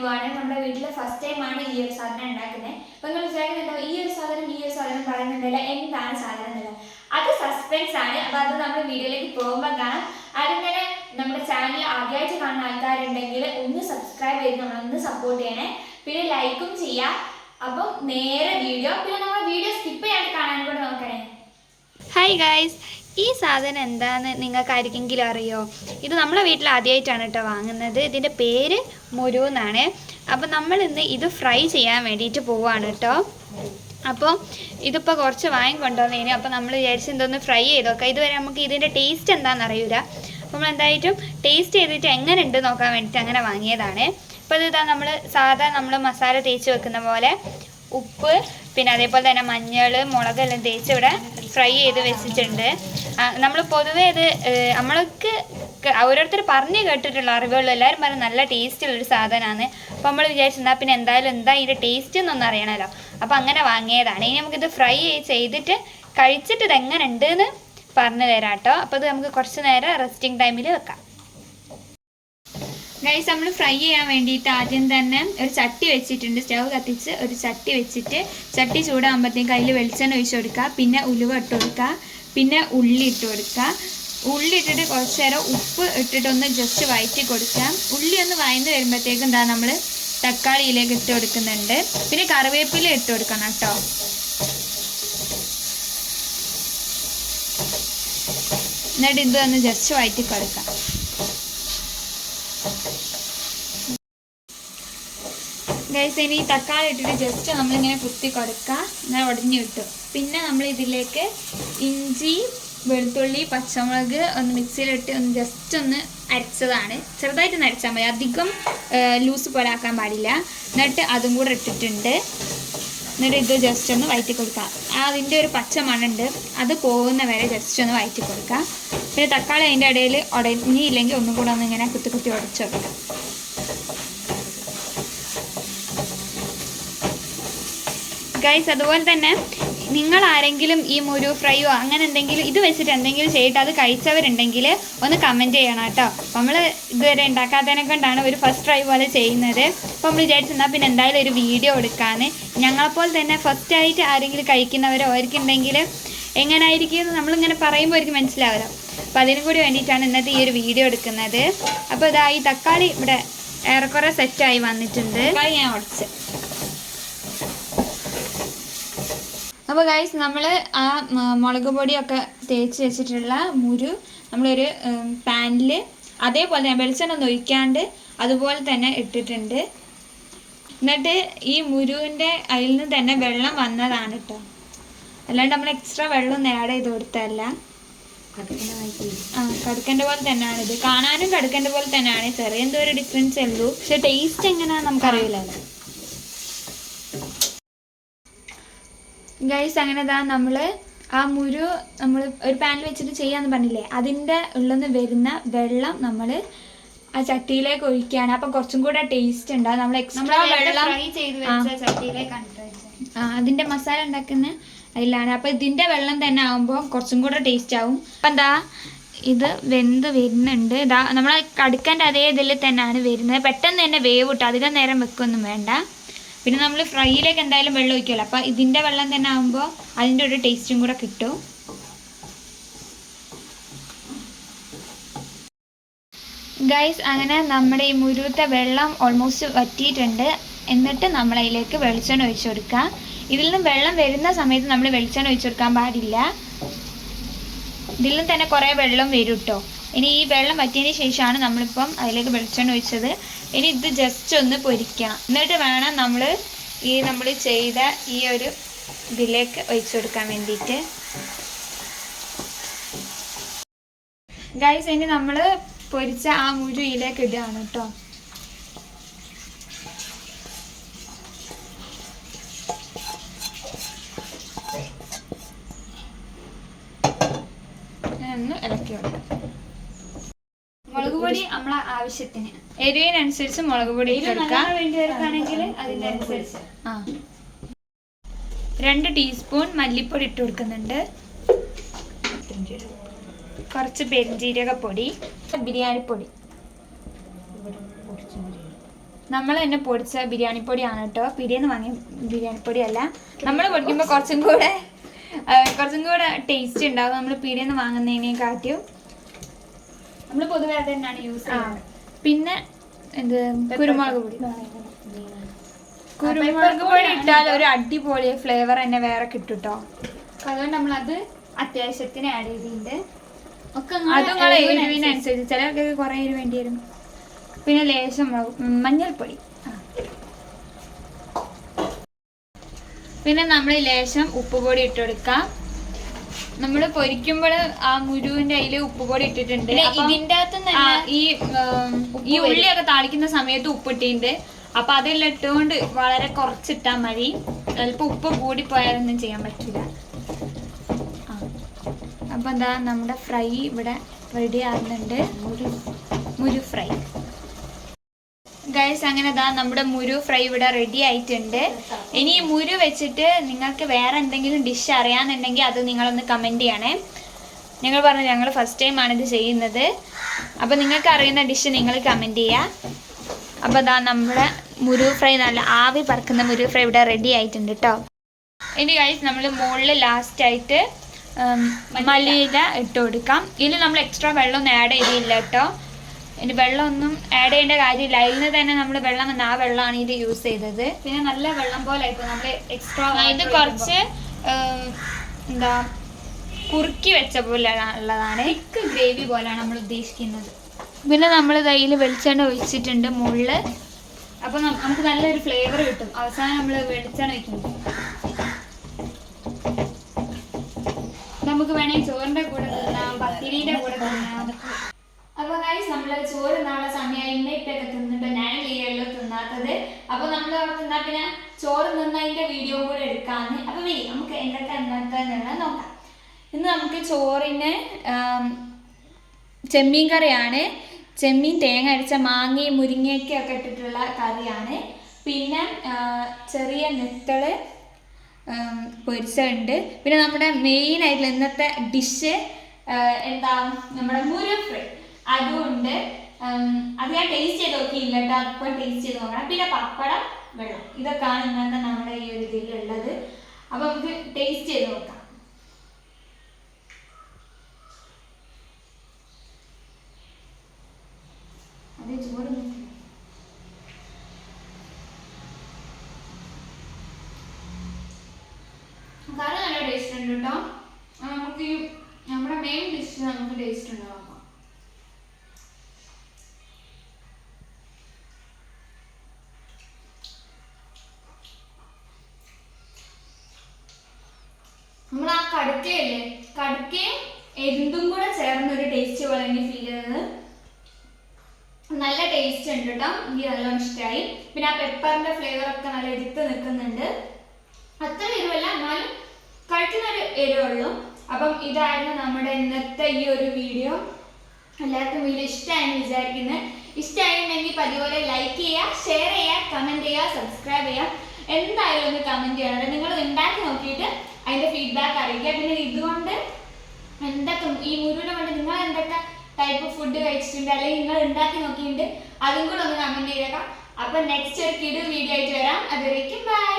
പോവാണ് നമ്മുടെ വീട്ടിലെ ഫസ്റ്റ് ടൈം ആണ് ഈ ഒരു സാധനം ഉണ്ടാക്കുന്നത്. അപ്പൊ നിങ്ങൾ വിചാരിക്കുന്നുണ്ടോ ഈ ഒരു സാധനം ഈ ഒരു സാധനം പറയുന്നുണ്ടല്ലോ. എന്താണ് സാധനം എന്നുള്ളത്? അത് സസ്പെൻസ് ആണ്. അപ്പൊ അത് നമ്മുടെ വീഡിയോയിലേക്ക് പോകുമ്പോൾ കാണാം. ആദ്യം തന്നെ നമ്മുടെ ചാനൽ ആദ്യമായിട്ട് കാണുന്ന ആൾക്കാരുണ്ടെങ്കിൽ ഒന്ന് സബ്സ്ക്രൈബ് ചെയ്ത് നമ്മളൊന്ന് സപ്പോർട്ട് ചെയ്യണേ. പിന്നെ ലൈക്കും ചെയ്യാം. അപ്പം നേരെ വീഡിയോ പിന്നെ നമ്മുടെ വീഡിയോ സ്കിപ്പ് ചെയ്യാൻ കാണാൻ കൂടെ നോക്കണേ. ഹായ് ഗായ്സ് ഈ സാധനം എന്താന്ന് നിങ്ങൾക്കായിരിക്കെങ്കിലും അറിയോ? ഇത് നമ്മളെ വീട്ടിൽ ആദ്യമായിട്ടാണ് കേട്ടോ വാങ്ങുന്നത്. ഇതിന്റെ പേര് മുരു എന്നാണ്. അപ്പോൾ നമ്മൾ ഇന്ന് ഇത് ഫ്രൈ ചെയ്യാൻ വേണ്ടിയിട്ട് പോവാണ് കേട്ടോ. അപ്പോൾ ഇതിപ്പോൾ കുറച്ച് വാങ്ങി കൊണ്ടുവന്നതിന് അപ്പോൾ നമ്മൾ വിചാരിച്ച് ഇതൊന്ന് ഫ്രൈ ചെയ്ത് നോക്കാം. ഇതുവരെ നമുക്ക് ഇതിന്റെ ടേസ്റ്റ് എന്താണെന്ന് അപ്പോൾ നമ്മൾ എന്തായിട്ടും ടേസ്റ്റ് ചെയ്തിട്ട് എങ്ങനെ ഉണ്ട് നോക്കാൻ വേണ്ടിയിട്ട് അങ്ങനെ വാങ്ങിയതാണ്. അപ്പോൾ ഇതാ നമ്മൾ സാധാ നമ്മൾ മസാല തേച്ച് വെക്കുന്ന പോലെ ഉപ്പ് പിന്നെ അതേപോലെ തന്നെ മഞ്ഞൾ മുളകെല്ലാം തേച്ച് ഇവിടെ ഫ്രൈ ചെയ്ത് വെച്ചിട്ടുണ്ട്. നമ്മൾ പൊതുവേ ഇത് നമ്മൾക്ക് ഓരോരുത്തർ പറഞ്ഞു കേട്ടിട്ടുള്ള അറിവുകൾ എല്ലാവരും പറഞ്ഞ് നല്ല ടേസ്റ്റുള്ളൊരു സാധനമാണ് അപ്പോൾ നമ്മൾ വിചാരിച്ചെന്നാൽ പിന്നെ എന്തായാലും എന്താ ഇതിന്റെ ടേസ്റ്റ് എന്നൊന്നും അറിയണമല്ലോ അപ്പോൾ അങ്ങനെ വാങ്ങിയതാണ്. ഇനി നമുക്കിത് ഫ്രൈ ചെയ്തിട്ട് കഴിച്ചിട്ട് ഇത് എങ്ങനെ ഉണ്ട് എന്ന് പറഞ്ഞു തരാം കേട്ടോ അപ്പോൾ ഇത് നമുക്ക് കുറച്ച് നേരം റെസ്റ്റിംഗ് ടൈമിൽ വെക്കാം. ഗൈസ് നമ്മൾ ഫ്രൈ ചെയ്യാൻ വേണ്ടിയിട്ട് ആദ്യം തന്നെ ഒരു ചട്ടി വെച്ചിട്ടുണ്ട്. സ്റ്റവ് കത്തിച്ച് ഒരു ചട്ടി വെച്ചിട്ട് ചട്ടി ചൂടാകുമ്പോഴത്തേക്ക് അതിൽ വെളിച്ചെണ്ണ ഒഴിച്ചു കൊടുക്കുക. പിന്നെ ഉലുവ ഇട്ട് കൊടുക്കുക. പിന്നെ ഉള്ളി ഇട്ട് കൊടുക്കുക. ഉള്ളി ഇട്ടിട്ട് കുറച്ച് നേരം ഉപ്പ് ഇട്ടിട്ടൊന്ന് ജസ്റ്റ് വയറ്റി കൊടുക്കാം ഉള്ളി ഒന്ന് വയന്ന് വരുമ്പോഴത്തേക്കും എന്താ നമ്മൾ തക്കാളിയിലേക്ക് ഇട്ട് കൊടുക്കുന്നുണ്ട്. പിന്നെ കറിവേപ്പില ഇട്ട് കൊടുക്കണം കേട്ടോ. എന്നിട്ട് ഇത് ഒന്ന് ജസ്റ്റ് വയറ്റി കൊടുക്കാം ഗൈസ് ഇനി തക്കാളി ഇട്ടിട്ട് ജസ്റ്റ് നമ്മളിങ്ങനെ കുത്തി കൊടുക്കുക എന്നാൽ ഉടഞ്ഞു കിട്ടും. പിന്നെ നമ്മൾ ഇതിലേക്ക് ഇഞ്ചി വെളുത്തുള്ളി പച്ചമുളക് ഒന്ന് മിക്സിയിലിട്ട് ഒന്ന് ജസ്റ്റ് ഒന്ന് അരച്ചതാണ്. ചെറുതായിട്ട് അരച്ചാൽ മതി. അധികം ലൂസ് പോലെ ആക്കാൻ പാടില്ല. എന്നിട്ട് അതും കൂടെ ഇട്ടിട്ടുണ്ട്. എന്നിട്ട് ഇത് ജസ്റ്റ് ഒന്ന് വയറ്റി കൊടുക്കാം. അതിന്റെ ഒരു പച്ച മണുണ്ട്. അത് പോകുന്ന വരെ ജസ്റ്റ് ഒന്ന് വയറ്റി കൊടുക്കാം. പിന്നെ തക്കാളി അതിന്റെ ഇടയിൽ ഉടഞ്ഞില്ലെങ്കിൽ ഒന്നും കൂടെ ഒന്ന് ഇങ്ങനെ കുത്തി കുത്തി ഉടച്ചു കൊടുക്കുക ഗൈസ് അതുപോലെ തന്നെ നിങ്ങൾ ആരെങ്കിലും ഈ മുരു ഫ്രൈയോ അങ്ങനെ എന്തെങ്കിലും ഇത് വെച്ചിട്ട് എന്തെങ്കിലും ചെയ്തിട്ട് അത് കഴിച്ചവരുണ്ടെങ്കിൽ ഒന്ന് കമന്റ് ചെയ്യണം കേട്ടോ. നമ്മൾ ഇതുവരെ ഉണ്ടാക്കാത്തതിനെ കൊണ്ടാണ് ഒരു ഫസ്റ്റ് ട്രൈ പോലെ ചെയ്യുന്നത്. അപ്പോൾ നമ്മൾ വിചാരിച്ചെന്നാൽ പിന്നെ എന്തായാലും ഒരു വീഡിയോ എടുക്കാമെന്ന് ഞങ്ങളെപ്പോലെ തന്നെ ഫസ്റ്റ് ആയിട്ട് ആരെങ്കിലും കഴിക്കുന്നവരോ അവർക്കുണ്ടെങ്കിൽ എങ്ങനായിരിക്കും എന്ന് നമ്മളിങ്ങനെ പറയുമ്പോൾ അവർക്ക് മനസ്സിലാവില്ല. അപ്പോൾ അതിനും കൂടി വേണ്ടിയിട്ടാണ് ഇന്നത്തെ ഈ ഒരു വീഡിയോ എടുക്കുന്നത്. അപ്പോൾ ഇതാ ഈ തക്കാളി ഇവിടെ ഏറെക്കുറെ സെറ്റായി വന്നിട്ടുണ്ട്. തക്കാളി ഞാൻ ഉടച്ച്. അപ്പോൾ ഗൈസ് നമ്മൾ ആ മുളക് പൊടിയൊക്കെ തേച്ച് വെച്ചിട്ടുള്ള മുരു നമ്മളൊരു പാനിൽ അതേപോലെ തന്നെ വെളിച്ചെണ്ണ ഒഴിക്കാണ്ട് അതുപോലെ തന്നെ ഇട്ടിട്ടുണ്ട്. എന്നിട്ട് ഈ മുരുവിന്റെ അതിൽ നിന്ന് തന്നെ വെള്ളം വന്നതാണ് കേട്ടോ അല്ലാണ്ട് നമ്മൾ എക്സ്ട്രാ വെള്ളം ആഡ് ചെയ്ത് കൊടുത്തല്ല കടുക്കന്റെ പോലെ തന്നെയാണ് ഇത്. കാണാനും കടുക്കന്റെ പോലെ തന്നെയാണ്. ചെറിയ എന്തോ ഒരു ഡിഫറൻസ് ഉള്ളൂ. പക്ഷെ ടേസ്റ്റ് എങ്ങനെയാണെന്ന് നമുക്കറിയില്ലല്ലോ. ഗൈസ് അങ്ങനെ ഇതാ നമ്മൾ ആ മുരു നമ്മൾ ഒരു പാനിൽ വെച്ചിട്ട് ചെയ്യാന്ന് പറഞ്ഞില്ലേ? അതിന്റെ ഉള്ളിൽ നിന്ന് വരുന്ന വെള്ളം നമ്മൾ ആ ചട്ടിയിലേക്ക് ഒഴിക്കുകയാണ്. അപ്പം കുറച്ചും കൂടെ ടേസ്റ്റ് ഉണ്ടാവും നമ്മൾ എക്സ്ട്രാ വെള്ളം ആ. അതിന്റെ മസാല ഉണ്ടാക്കുന്ന അതിലാണ്. അപ്പം ഇതിന്റെ വെള്ളം തന്നെ ആകുമ്പോൾ കുറച്ചും കൂടെ ടേസ്റ്റ് ആവും. അപ്പം എന്താ ഇത് വെന്ത് വരുന്നുണ്ട്. ഇതാ നമ്മൾ കടുക്കന്റെ അതേ ഇതിൽ തന്നെയാണ് വരുന്നത്. പെട്ടെന്ന് തന്നെ വേവ് ഇട്ട് അധികം നേരം വെക്കൊന്നും വേണ്ട. പിന്നെ നമ്മൾ ഫ്രൈയിലേക്ക് എന്തായാലും വെള്ളം ഒഴിക്കുമല്ലോ അപ്പോൾ ഇതിന്റെ വെള്ളം തന്നെ ആകുമ്പോൾ അതിന്റെ ഒരു ടേസ്റ്റും കൂടെ കിട്ടും. ഗൈസ് അങ്ങനെ നമ്മുടെ ഈ മുരുത്തെ വെള്ളം ഓൾമോസ്റ്റ് വറ്റിയിട്ടുണ്ട്. എന്നിട്ട് നമ്മൾ അതിലേക്ക് വെളിച്ചെണ്ണ ഒഴിച്ചു കൊടുക്കുക ഇതിൽ നിന്ന് വെള്ളം വരുന്ന സമയത്ത് നമ്മൾ വെളിച്ചെണ്ണ ഒഴിച്ചു കൊടുക്കാൻ പാടില്ല. ഇതിൽ നിന്ന് തന്നെ കുറേ വെള്ളം വരും കേട്ടോ ഇനി ഈ വെള്ളം വറ്റിയതിന് ശേഷമാണ് നമ്മളിപ്പം അതിലേക്ക് വെളിച്ചെണ്ണ ഒഴിച്ചത്. ഇനി ഇത് ജസ്റ്റ് ഒന്ന് പൊരിക്കാം. എന്നിട്ട് വേണം നമ്മൾ ഈ നമ്മൾ ചെയ്ത ഈ ഒരു ഇതിലേക്ക് ഒഴിച്ചു കൊടുക്കാൻ വേണ്ടിയിട്ട്. ഗൈസ് ഇനി നമ്മൾ പൊരിച്ച ആ മുഴു ഇതിലേക്ക് ഇടുകയാണ് കേട്ടോ. ഇളക്കി കൊടുക്കാം. പൊടി നമ്മളെ ആവശ്യത്തിന്. എരിവിനനുസരിച്ച് മുളക് പൊടി വേണ്ടിയവർക്കാണെങ്കിൽ അനുസരിച്ച് ആ. രണ്ട് ടീസ്പൂൺ മല്ലിപ്പൊടി ഇട്ട് കൊടുക്കുന്നുണ്ട്. കുറച്ച് പെരുംജീരക പൊടി ബിരിയാണി. പൊടി നമ്മൾ തന്നെ പൊടിച്ച ബിരിയാണി പൊടിയാണ് കേട്ടോ. പിടിയെന്ന് വാങ്ങിയ ബിരിയാണി പൊടിയല്ല നമ്മൾ പൊടിക്കുമ്പോൾ കുറച്ചും കൂടെ കുറച്ചും കൂടെ ടേസ്റ്റ് ഉണ്ടാവും. നമ്മൾ പിടിയെന്ന് വാങ്ങുന്നതിനെക്കാട്ടിയും. നമ്മൾ പൊതുവെ അത് തന്നെയാണ് യൂസ് ചെയ്യുന്നത്. പിന്നെ എന്ത്? കുരുമുളക് പൊടി. കുരുമുളക് പൊടി ഇട്ടാൽ ഒരു അടിപൊളി ഫ്ലേവർ തന്നെ വേറെ കിട്ടും കേട്ടോ അതുകൊണ്ട് നമ്മളത് അത് അത്യാവശ്യത്തിന് ആഡ് ചെയ്തിട്ടുണ്ട്. ഒക്കെ അതും എരിവിനനുസരിച്ച് ചിലർക്ക് കുറേ എരിവ് വേണ്ടി വരും. പിന്നെ ലേശം മഞ്ഞൾപ്പൊടി. പിന്നെ നമ്മൾ ലേശം ഉപ്പുപൊടി ഇട്ട് കൊടുക്കാം. നമ്മൾ പൊരിക്കുമ്പോൾ ആ മുരുവിന്റെ ഉപ്പ് ഉപ്പുപൊടി ഇട്ടിട്ടുണ്ട്. ഇതിന്റെ അകത്ത് ഈ ഈ ഉള്ളിയൊക്കെ താളിക്കുന്ന സമയത്ത് ഉപ്പിട്ടിണ്ട് അപ്പൊ അതെല്ലാം ഇട്ടുകൊണ്ട് വളരെ കുറച്ചിട്ടാ മതി. ചിലപ്പോ ഉപ്പ് കൂടി പോയാലൊന്നും ചെയ്യാൻ പറ്റില്ല. അപ്പൊ എന്താ നമ്മുടെ ഫ്രൈ ഇവിടെ റെഡി ആകുന്നുണ്ട് മുരു മുരു ഫ്രൈ. ഗൈസ് അങ്ങനെ ദാ നമ്മുടെ മുരു ഫ്രൈ ഇവിടെ റെഡി ആയിട്ടുണ്ട്. ഇനി ഈ മുരു വെച്ചിട്ട് നിങ്ങൾക്ക് വേറെ എന്തെങ്കിലും ഡിഷ് അറിയാന്നുണ്ടെങ്കിൽ അത് നിങ്ങളൊന്ന് കമന്റ് ചെയ്യണേ. ഞങ്ങൾ പറഞ്ഞു ഞങ്ങൾ ഫസ്റ്റ് ടൈം ആണ് ഇത് ചെയ്യുന്നത്. അപ്പോൾ നിങ്ങൾക്ക് അറിയുന്ന ഡിഷ് നിങ്ങൾ കമന്റ് ചെയ്യുക അപ്പോൾ അതാ നമ്മുടെ മുരു ഫ്രൈ നല്ല ആവി പറക്കുന്ന മുരു ഫ്രൈ ഇവിടെ റെഡി ആയിട്ടുണ്ട് കേട്ടോ ഇനി ഗൈസ് നമ്മൾ മുകളിൽ ലാസ്റ്റായിട്ട് മല്ലിയില. ഇട്ട് കൊടുക്കാം. ഇതിൽ നമ്മൾ എക്സ്ട്രാ വെള്ളമൊന്നും ആഡ് ചെയ്തില്ല കേട്ടോ ഇനി വെള്ളമൊന്നും ആഡ് ചെയ്യേണ്ട കാര്യമില്ല. അതിൽ നിന്ന് തന്നെ നമ്മൾ വെള്ളം വന്ന ആ വെള്ളമാണ് ഇത് യൂസ് ചെയ്തത്. പിന്നെ നല്ല വെള്ളം പോലെ ഇപ്പൊ നമ്മൾ എക്സ്ട്രാ ഇത് കുറച്ച് എന്താ കുറുക്കി വെച്ച പോലെ ഉള്ളതാണ്. തിക്ക് ഗ്രേവി പോലെയാണ് നമ്മൾ ഉദ്ദേശിക്കുന്നത്. പിന്നെ നമ്മൾ കയ്യിൽ വെളിച്ചെണ്ണ ഒഴിച്ചിട്ടുണ്ട് മുകളിൽ അപ്പൊ നമുക്ക് നല്ലൊരു ഫ്ലേവർ കിട്ടും. അവസാനം നമ്മൾ വെളിച്ചെണ്ണ വെക്കുന്നു നമുക്ക് വേണമെങ്കിൽ ചോറിന്റെ കൂടെ തിന്നാം പത്തിരിയുടെ കൂടെ തിന്നാം അപ്പൊ ഗൈസ് നമ്മൾ ചോറ് നാളെ സമയം ഇന്നിട്ടൊക്കെ തിന്നിട്ട് ഞാൻ ലീവുകളിൽ തിന്നാത്തത്. അപ്പൊ നമ്മൾ തിന്നാ പിന്നെ ചോറ് നിന്നതിന്റെ വീഡിയോ കൂടെ എടുക്കാന്ന്. അപ്പൊ വേ നമുക്ക് എന്തൊക്കെ എന്തൊക്കെ നോക്കാം. ഇന്ന് നമുക്ക് ചോറിന് ചെമ്മീൻ കറിയാണ്. ചെമ്മീൻ തേങ്ങ അരച്ച മാങ്ങയും മുരിങ്ങയൊക്കെ ഒക്കെ ഇട്ടിട്ടുള്ള കറിയാണ്. പിന്നെ ചെറിയ നെത്തൾ പൊരിച്ചുണ്ട് പിന്നെ നമ്മുടെ മെയിൻ ആയിട്ടുള്ള ഇന്നത്തെ ഡിഷ് എന്താ നമ്മുടെ മുരു ഫ്രൈ. അതും ഉണ്ട് അത് ഞാൻ ടേസ്റ്റ് ചെയ്ത് നോക്കിയില്ല കേട്ടോ. അപ്പോൾ ടേസ്റ്റ് ചെയ്ത് നോക്കണം. പിന്നെ പപ്പടം വെള്ളം. ഇതൊക്കെയാണ് ഇന്നത്തെ നമ്മുടെ ഈ ഒരു ഇതിലുള്ളത് അപ്പോൾ നമുക്ക് ടേസ്റ്റ് ചെയ്ത് നോക്കാം. അത് നോക്കി കറി നല്ല ടേസ്റ്റ് ഉണ്ട് കേട്ടോ. നമുക്ക് നമ്മുടെ മെയിൻ ഡിഷ് നമുക്ക് ടേസ്റ്റ് ഉണ്ടാവാം നമ്മൾ ആ കടുക്കയല്ലേ? കടുക്കയും എന്തും കൂടെ ചേർന്നൊരു ടേസ്റ്റ് പോലെ എനിക്ക് ഫീൽ ചെയ്തത് നല്ല ടേസ്റ്റ് ഉണ്ട് കേട്ടോ എനിക്ക് നല്ലോണം ഇഷ്ടമായി പിന്നെ ആ പെപ്പറിന്റെ ഫ്ലേവർ ഒക്കെ നല്ല എടുത്ത് നിൽക്കുന്നുണ്ട്. അത്ര എരിവല്ല എന്നാലും കഴിക്കുന്നൊരു എരിവുള്ളൂ. അപ്പം ഇതായിരുന്നു നമ്മുടെ ഇന്നത്തെ ഈ ഒരു വീഡിയോ എല്ലാവർക്കും വീഡിയോ ഇഷ്ടമായെന്ന് വിചാരിക്കുന്നത് ഇഷ്ടമായിട്ടുണ്ടെങ്കിൽ പതിപോലെ ലൈക്ക് ചെയ്യുക ഷെയർ ചെയ്യുക കമന്റ് ചെയ്യുക സബ്സ്ക്രൈബ് ചെയ്യുക എന്തായാലും ഒന്ന് കമന്റ് ചെയ്യണം നിങ്ങൾ ഉണ്ടാക്കി നോക്കിയിട്ട് അതിന്റെ ഫീഡ്ബാക്ക് അറിയിക്കുക. പിന്നെ ഇതുകൊണ്ട് എന്തൊക്കെ ഈ മുരുവിനെ കൊണ്ട് നിങ്ങൾ എന്തൊക്കെ ടൈപ്പ് ഫുഡ് കഴിച്ചിട്ടുണ്ട് അല്ലെങ്കിൽ നിങ്ങൾ ഉണ്ടാക്കി നോക്കിയിട്ടുണ്ട് അതും കൂടെ ഒന്ന് കമന്റ് ചെയ്തേക്കാം. അപ്പൊ നെക്സ്റ്റ് ഒരു കിട് വീഡിയോ ആയിട്ട് വരാം. അതുവരേക്കും ബൈ